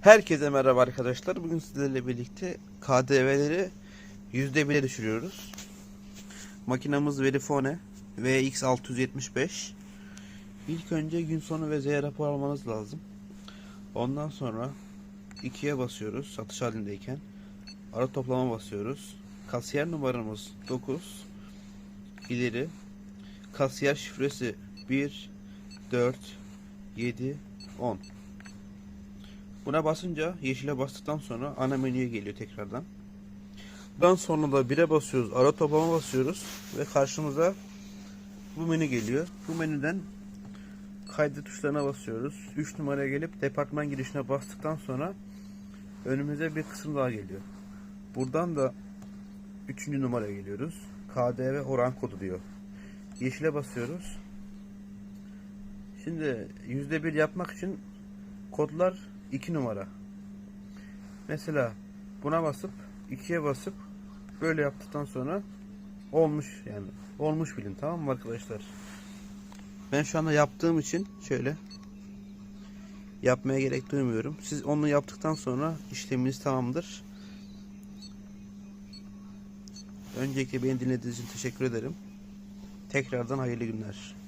Herkese merhaba arkadaşlar. Bugün sizlerle birlikte KDV'leri %1'e düşürüyoruz. Makinamız Verifone VX675. İlk önce gün sonu ve Z rapor almanız lazım. Ondan sonra 2'ye basıyoruz satış halindeyken. Ara toplama basıyoruz. Kasiyer numaramız 9. İleri. Kasiyer şifresi 1 4 7 10. Buna basınca yeşile bastıktan sonra ana menüye geliyor tekrardan. Bundan sonra da 1'e basıyoruz. Ara toplama basıyoruz ve karşımıza bu menü geliyor. Bu menüden kaydet tuşlarına basıyoruz. 3 numaraya gelip departman girişine bastıktan sonra önümüze bir kısım daha geliyor. Buradan da 3. numaraya geliyoruz. KDV oran kodu diyor. Yeşile basıyoruz. Şimdi %1 yapmak için kodlar 2 numara. Mesela buna basıp 2'ye basıp böyle yaptıktan sonra olmuş yani olmuş bilin tamam mı arkadaşlar? Ben şu anda yaptığım için şöyle yapmaya gerek duymuyorum. Siz onu yaptıktan sonra işleminiz tamamdır. Öncelikle beni dinlediğiniz için teşekkür ederim. Tekrardan hayırlı günler.